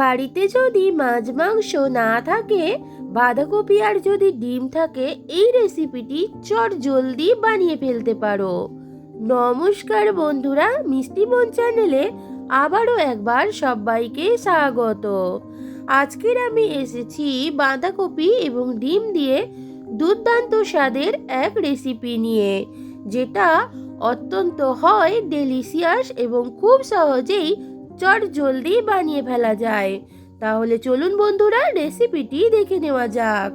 বাড়িতে যদি মাছ, মাংস না থাকে, বাঁধাকপি আর যদি ডিম থাকে, এই রেসিপিটি চট জলদি বানিয়ে ফেলতে পারো। নমস্কার বন্ধুরা, মিষ্টি বোন চ্যানেলে আবারও একবার সবাইকে স্বাগত। আজকের আমি এসেছি বাঁধাকপি এবং ডিম দিয়ে দুর্দান্ত স্বাদের এক রেসিপি নিয়ে, যেটা অত্যন্ত হয় ডেলিশিয়াস এবং খুব সহজেই চট জলদি বানিয়ে ফেলা যায়। তাহলে চলুন বন্ধুরা রেসিপিটি দেখে নেওয়া যাক।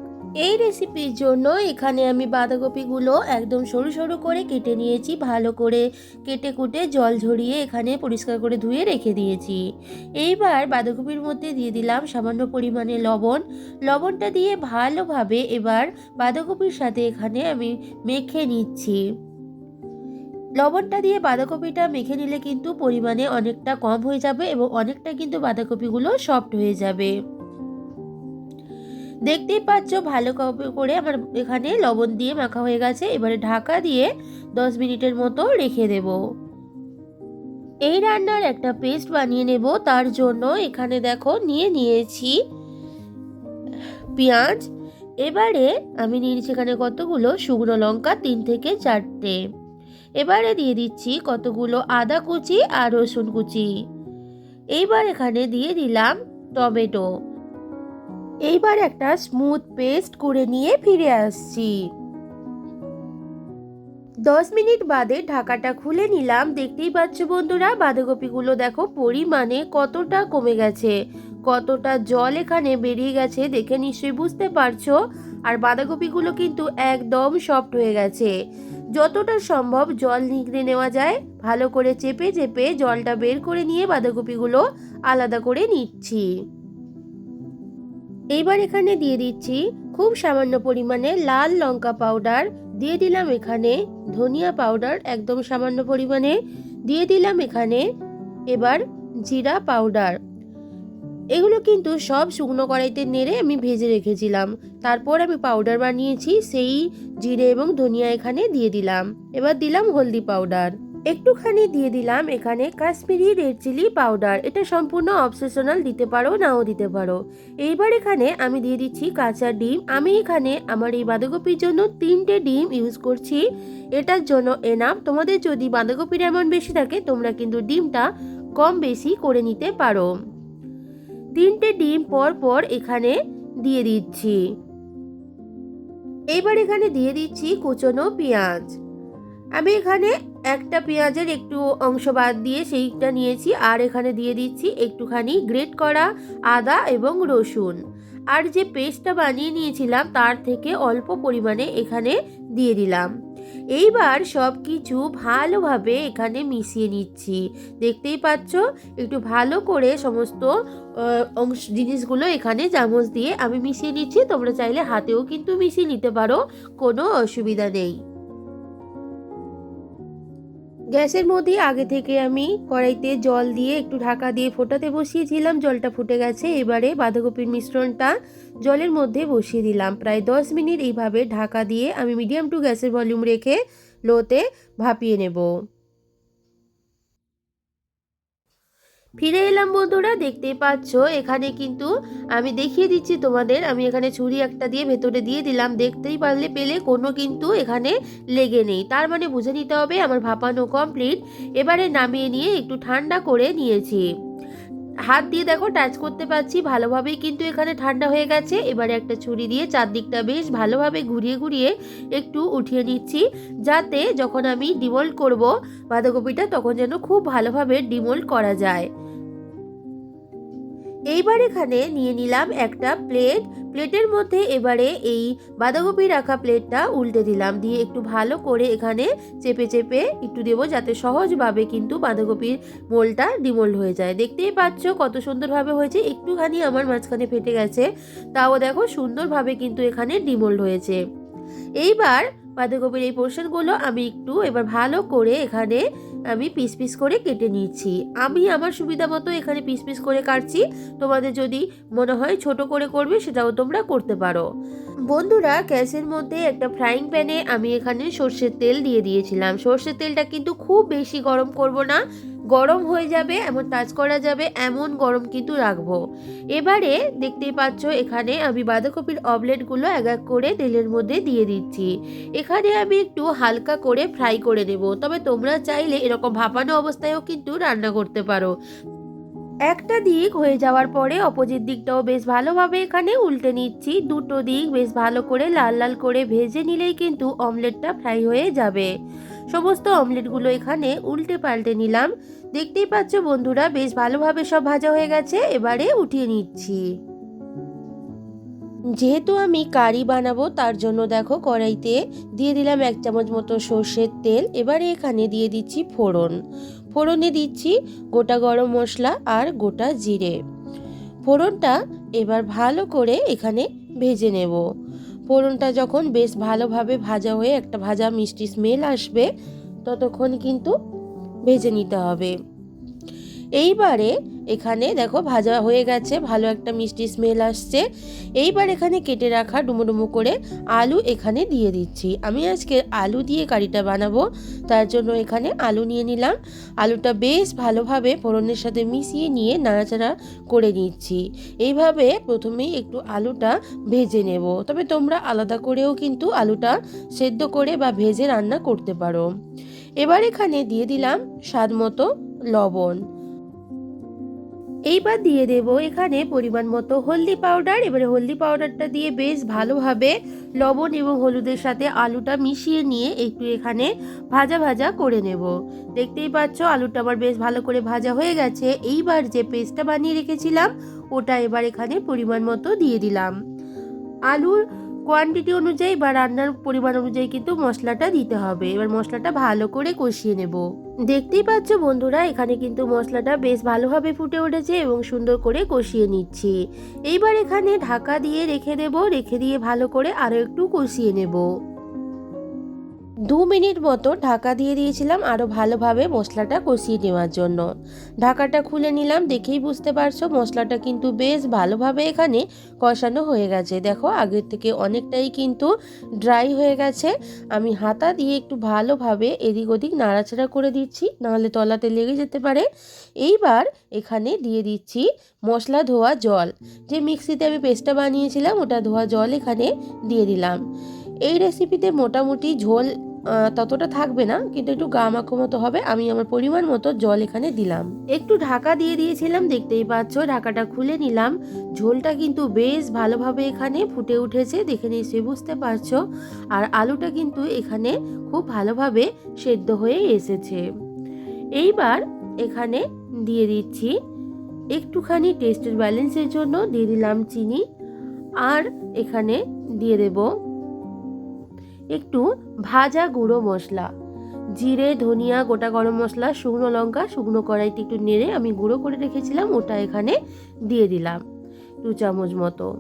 এই রেসিপির জন্য এখানে আমি বাঁধাকপিগুলো একদম সরু সরু করে কেটে নিয়েছি, ভালো করে কেটে কুটে জল ঝরিয়ে এখানে পরিষ্কার করে ধুয়ে রেখে দিয়েছি। এইবার বাঁধাকপির মধ্যে দিয়ে দিলাম সামান্য পরিমাণে লবণ। লবণটা দিয়ে ভালোভাবে এবার বাঁধাকপির সাথে এখানে আমি মেখে নিচ্ছি। লবণটা দিয়ে বাঁধাকপিটা মেখে নিলে কিন্তু পরিমাণে অনেকটা কম হয়ে যাবে এবং অনেকটা কিন্তু বাঁধাকপিগুলো সফট হয়ে যাবে। দেখতেই পাচ্ছ, ভালো করে আমার এখানে লবণ দিয়ে মাখা হয়ে গেছে। এবারে ঢাকা দিয়ে দশ মিনিটের মতো রেখে দেব। এই রান্নার একটা পেস্ট বানিয়ে নেব। তার জন্য এখানে দেখো, নিয়ে নিয়েছি পেঁয়াজ। এবারে আমি নিয়েছি এখানে কতগুলো? শুকনো লঙ্কা তিন থেকে চারটে। এবারে দিয়ে দিচ্ছি কতগুলো আদা কুচি আর রসুন কুচি। এইবার এখানে দিয়ে দিলাম টমেটো। এইবার একটা স্মুথ পেস্ট করে নিয়ে ফিরে আসছি। দশ মিনিট বাদে ঢাকাটা খুলে নিলাম। দেখতেই পাচ্ছ বন্ধুরা, বাঁধাকপিগুলো দেখো পরিমাণে কতটা কমে গেছে, কতটা জল এখানে বেরিয়ে গেছে, দেখে নিশ্চয়ই বুঝতে পারছ। আর বাঁধাকপিগুলো কিন্তু একদম সফট হয়ে গেছে। যতটা সম্ভব জল নিগড়ে নেওয়া যায়। ভালো করে চেপে চেপে জলটা বের করে নিয়ে বাঁধাকপিগুলো আলাদা করে নিচ্ছি। এইবার এখানে দিয়ে দিচ্ছি খুব সামান্য পরিমাণে লাল লঙ্কা পাউডার। দিয়ে দিলাম এখানে ধনিয়া পাউডার, একদম সামান্য পরিমাণে। দিয়ে দিলাম এখানে এবার জিরা পাউডার। এগুলো কিন্তু সব শুকনো কড়াইতে নেড়ে আমি ভেজে রেখেছিলাম। তারপর আমি পাউডার বানিয়েছি, সেই জিরে এবং ধনিয়া এখানে দিয়ে দিলাম। এবার দিলাম হলদি পাউডার একটুখানি দিয়ে দিলাম এখানে কাশ্মীরি রেড চিলি পাউডার এটা সম্পূর্ণ অবসেশনাল দিতে পারো, নাও দিতে পারো। এইবার এখানে আমি দিয়ে দিচ্ছি কাঁচা ডিম। আমি এখানে আমার এই বাঁধাকপির জন্য তিনটে ডিম ইউজ করছি। এটার জন্য এনাম তোমাদের যদি বাঁধাকপির এমন বেশি থাকে, তোমরা কিন্তু ডিমটা কম বেশি করে নিতে পারো। তিনটে ডিম পর পর এখানে দিয়ে দিচ্ছি। এবার এখানে দিয়ে দিচ্ছি কুচনো পেঁয়াজ। আমি এখানে একটা পেঁয়াজের একটু অংশ বাদ দিয়ে সেইটা নিয়েছি আর এখানে দিয়ে দিচ্ছি একটুখানি গ্রেট করা আদা এবং রসুন। আর যে পেস্টটা বানিয়ে নিয়েছিলাম তার থেকে অল্প পরিমাণে এখানে দিয়ে দিলাম। এইবার সব কিছু ভালোভাবে এখানে মিশিয়ে নিচ্ছি। দেখতেই পাচ্ছ? একটু ভালো করে সমস্ত অংশ, জিনিসগুলো এখানে চামচ দিয়ে আমি মিশিয়ে নিচ্ছি। তোমরা চাইলে হাতেও কিন্তু মিশিয়ে নিতে পারো। কোনো অসুবিধা নেই। গ্যাসের মধ্যে আগে থেকে আমি কড়াইতে জল দিয়ে একটু ঢাকা দিয়ে ফোটাতে বসিয়েছিলাম। জলটা ফুটে গেছে। এবারে বাঁধাকপির মিশ্রণটা জলের মধ্যে বসিয়ে দিলাম। প্রায় দশ মিনিট এইভাবে ঢাকা দিয়ে আমি মিডিয়াম টু গ্যাসের ভলিউম রেখে লোতে ভাপিয়ে নেব। ফিরে এলাম বন্ধুরা, দেখতেই পাচ্ছ, এখানে কিন্তু আমি দেখিয়ে দিচ্ছি তোমাদের, আমি এখানে ছুরি একটা দিয়ে ভেতরে দিয়ে দিলাম, দেখতেই পারলে পেলে, কোনো কিন্তু এখানে লেগে নেই। তার মানে বুঝে নিতে হবে, আমার ভাপানো কমপ্লিট এবারে নামিয়ে নিয়ে একটু ঠান্ডা করে নিয়েছি। হাত দিয়ে দেখো টাচ করতে পারছি, ভালোভাবেই কিন্তু এখানে ঠান্ডা হয়ে গেছে। এবারে একটা ছুরি দিয়ে চারদিকটা বেশ ভালোভাবে ঘুরিয়ে ঘুরিয়ে একটু উঠিয়ে নিচ্ছি, যাতে যখন আমি ডিমোল্ড করব বাঁধাকপিটা, তখন যেন খুব ভালোভাবে ডিমোল্ড করা যায়। এইবার এখানে নিয়ে নিলাম একটা প্লেট। প্লেটের মধ্যে এবারে এই বাঁধাকপি রাখা প্লেটটা উল্টে দিলাম। দিয়ে একটু ভালো করে এখানে চেপে চেপে একটু দেবো যাতে সহজভাবে কিন্তু বাঁধাকপির মোলটা ডিমোল্ড হয়ে যায়। দেখতেই পাচ্ছ কত সুন্দরভাবে হয়েছে। একটুখানি আমার মাঝখানে ফেটে গেছে। তাও দেখো সুন্দরভাবে কিন্তু এখানে ডিমোল্ড হয়েছে। এইবার বাঁধাকপির এই পোর্শনগুলো আমি একটু এবার ভালো করে এখানে আমি পিস পিস করে কেটে নিচ্ছি। আমি আমার সুবিধা মতো এখানে পিস পিস করে কাটছি। তোমাদের যদি মনে হয় ছোট করে করবে, সেটাও তোমরা করতে পারো। বন্ধুরা, গ্যাসের মধ্যে একটা ফ্রাইং প্যানে আমি এখানে সর্ষের তেল দিয়ে দিয়েছিলাম। সর্ষের তেলটা কিন্তু খুব বেশি গরম করব না। গরম হয়ে যাবে, এমন টাচ করা যাবে, এমন গরম কিন্তু রাখব। এবারে দেখতেই পাচ্ছ, এখানে আমি বাঁধাকপির অমলেটগুলো এক এক করে তেলের মধ্যে দিয়ে দিচ্ছি। এখানে আমি একটু হালকা করে ফ্রাই করে নেব। তবে তোমরা চাইলে এরকম ভাপানো অবস্থায়ও কিন্তু রান্না করতে পারো। একটা দিক হয়ে যাওয়ার পরে অপোজিট দিকটাও বেশ ভালোভাবে এখানে উল্টে নিচ্ছি। দুটো দিক বেশ ভালো করে লাল লাল করে ভেজে নিলেই কিন্তু অমলেটটা ফ্রাই হয়ে যাবে। সমস্ত অমলেটগুলো এখানে উল্টে পাল্টে নিলাম। দেখতেই পাচ্ছ বন্ধুরা, বেশ ভালোভাবে সব ভাজা হয়ে গেছে, এবারে উঠিয়ে নিচ্ছি। যেহেতু আমি কারি বানাবো, তার জন্য দেখো কড়াইতে দিয়ে দিলাম এক চামচ মতো সর্ষের তেল। এবারে এখানে দিয়ে দিচ্ছি ফোড়ন। ফোড়নে দিচ্ছি গোটা গরম মশলা আর গোটা জিরে। ফোড়নটা এবার ভালো করে এখানে ভেজে নেব। ফোড়নটা যখন বেশ ভালোভাবে ভাজা হয়ে একটা ভাজা মিষ্টি স্মেল আসবে, ততক্ষণ কিন্তু ভেজে নিতে হবে। এইবারে এখানে দেখো ভাজা হয়ে গেছে, ভালো একটা মিষ্টি স্মেল আসছে। এইবার এখানে কেটে রাখা ডুমো করে আলু এখানে দিয়ে দিচ্ছি। আমি আজকে আলু দিয়ে কারিটা বানাবো, তার জন্য এখানে আলু নিয়ে নিলাম। আলুটা বেশ ভালোভাবে ফোড়নের সাথে মিশিয়ে নিয়ে নাড়াচাড়া করে নিচ্ছি। এইভাবে প্রথমেই একটু আলুটা ভেজে নেব। তবে তোমরা আলাদা করেও কিন্তু আলুটা সেদ্ধ করে বা ভেজে রান্না করতে পারো। এবার এখানে দিয়ে দিলাম স্বাদ মতো লবণ। এইবার দিয়ে দেব এখানে পরিমাণ মতো হলদি পাউডার। এবারে হলদি পাউডারটা দিয়ে বেশ ভালোভাবে লবণ এবং হলুদের সাথে আলুটা মিশিয়ে নিয়ে একটু এখানে ভাজা ভাজা করে নেব। দেখতেই পাচ্ছ, আলুটা আবার বেশ ভালো করে ভাজা হয়ে গেছে। এইবার যে পেস্টটা বানিয়ে রেখেছিলাম, ওটা এবার এখানে পরিমাণ মতো দিয়ে দিলাম। আলুর কোয়ান্টিটি অনুযায়ী বা রান্নার পরিমাণ অনুযায়ী কিন্তু মশলাটা দিতে হবে। এবার মশলাটা ভালো করে কষিয়ে নেব। দেখতেই পাচ্ছ বন্ধুরা, এখানে কিন্তু মশলাটা বেশ ভালোভাবে ফুটে উঠেছে এবং সুন্দর করে কষিয়ে নিচ্ছি। এইবার এখানে ঢাকা দিয়ে রেখে দেব, রেখে দিয়ে ভালো করে আরও একটু কষিয়ে নেব। দু মিনিট মতো ঢাকা দিয়ে দিয়েছিলাম আরও ভালোভাবে মশলাটা কষিয়ে নেওয়ার জন্য। ঢাকাটা খুলে নিলাম, দেখেই বুঝতে পারছ মশলাটা কিন্তু বেশ ভালোভাবে এখানে কষানো হয়ে গেছে। দেখো, আগের থেকে অনেকটাই কিন্তু ড্রাই হয়ে গেছে। আমি হাতা দিয়ে একটু ভালোভাবে এদিক ওদিক নাড়াচাড়া করে দিচ্ছি, নাহলে তলাতে লেগে যেতে পারে। এইবার এখানে দিয়ে দিচ্ছি মশলা ধোয়া জল। যে মিক্সিতে আমি পেস্টটা বানিয়েছিলাম, ওটা ধোয়া জল এখানে দিয়ে দিলাম। এই রেসিপিতে মোটামুটি ঝোল ততটা থাকবে না, কিন্তু একটু গা মাখো মতো হবে। আমি আমার পরিমাণ মতো জল এখানে দিলাম। একটু ঢাকা দিয়ে দিয়েছিলাম, দেখতেই পাচ্ছ ঢাকাটা খুলে নিলাম। ঝোলটা কিন্তু বেশ ভালোভাবে এখানে ফুটে উঠেছে, দেখে নিশ্চয়ই বুঝতে পারছ। আর আলুটা কিন্তু এখানে খুব ভালোভাবে সেদ্ধ হয়ে এসেছে। এইবার এখানে দিয়ে দিচ্ছি একটুখানি টেস্টের ব্যালেন্সের জন্য, দিয়ে দিলাম চিনি। আর এখানে দিয়ে দেব একটু ভাজা গুঁড়ো মশলা, জিরে, ধনিয়া, গোটা গরম মশলা, শুকনো লঙ্কা, শুকনো কড়াইতে একটু নেড়ে আমি গুঁড়ো করে রেখেছিলাম, ওটা এখানে দিয়ে দিলাম দু চামচ মতো।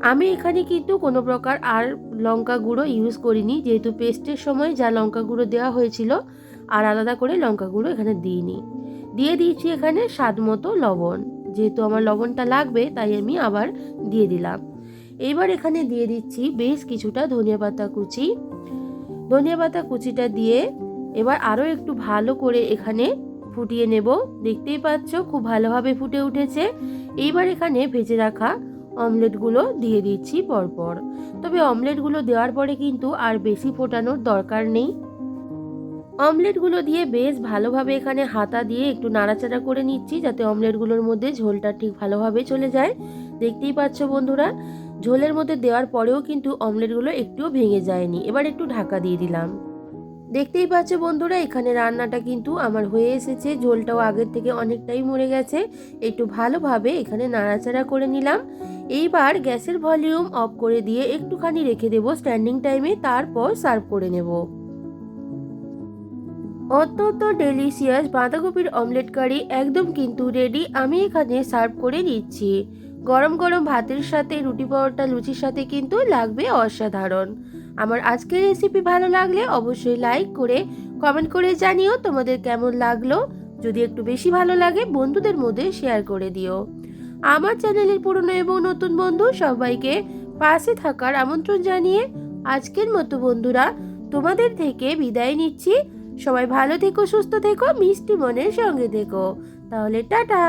আমি এখানে কিন্তু কোনো প্রকার আর লঙ্কা গুঁড়ো ইউজ করিনি, যেহেতু পেস্টের সময় যা লঙ্কা গুঁড়ো দেওয়া হয়েছিল, আর আলাদা করে লঙ্কা গুঁড়ো এখানে দিইনি। দিয়ে দিয়েছি এখানে স্বাদ মতো লবণ, যেহেতু আমার লবণটা লাগবে, তাই আমি আবার দিয়ে দিলাম। এইবার এখানে দিয়ে দিচ্ছি বেশ কিছুটা ধনিয়া পাতা কুচি। ধনিয়া পাতা কুচিটা দিয়ে এবার আরও একটু ভালো করে এখানে ফুটিয়ে নেব। দেখতেই পাচ্ছ, খুব ভালোভাবে ফুটে উঠেছে। এইবার এখানে ভেজে রাখা অমলেটগুলো দিয়ে দিচ্ছি পরপর। তবে অমলেটগুলো দেওয়ার পরে কিন্তু আর বেশি ফোটানোর দরকার নেই। অমলেটগুলো দিয়ে বেশ ভালোভাবে এখানে হাতা দিয়ে একটু নাড়াচাড়া করে নিচ্ছি, যাতে অমলেটগুলোর মধ্যে ঝোলটা ঠিক ভালোভাবে চলে যায়। দেখতেই পাচ্ছ বন্ধুরা ঝোলের মধ্যে দেওয়ার পরেও কিন্তু অমলেটগুলো একটুও ভেঙে যায়নি। এবার একটু ঢাকা দিয়ে দিলাম। দেখতেই পাচ্ছ বন্ধুরা, এখানে রান্নাটা কিন্তু আমার হয়ে এসেছে। ঝোলটাও আগের থেকে অনেকটাই মরে গেছে। একটু ভালোভাবে এখানে নাড়াচাড়া করে নিলাম। এইবার গ্যাসের ভলিউম অফ করে দিয়ে একটুখানি রেখে দেবো স্ট্যান্ডিং টাইমে, তারপর সার্ভ করে নেব। অত্যন্ত ডেলিশিয়াস বাঁধাকপির অমলেট কারি একদম কিন্তু রেডি। আমি এখানে সার্ভ করে নিচ্ছি। গরম গরম ভাতের সাথে রুটি পরোটা, লুচির সাথে কিন্তু লাগবে অসাধারণ। আমার আজকের রেসিপি ভালো লাগলে অবশ্যই লাইক করে কমেন্ট করে জানিও তোমাদের কেমন লাগল। যদি একটু বেশি ভালো লাগে বন্ধুদের মধ্যে শেয়ার করে দিও। আমার চ্যানেলের পুরনো এবং নতুন বন্ধু সবাইকে পাশে থাকার আমন্ত্রণ জানিয়ে আজকের মতো বন্ধুরা, তোমাদের থেকে বিদায় নিচ্ছি। সবাই ভালো থেকো, সুস্থ থেকো, মিষ্টি মনের সঙ্গে থেকো। তাহলে টাটা!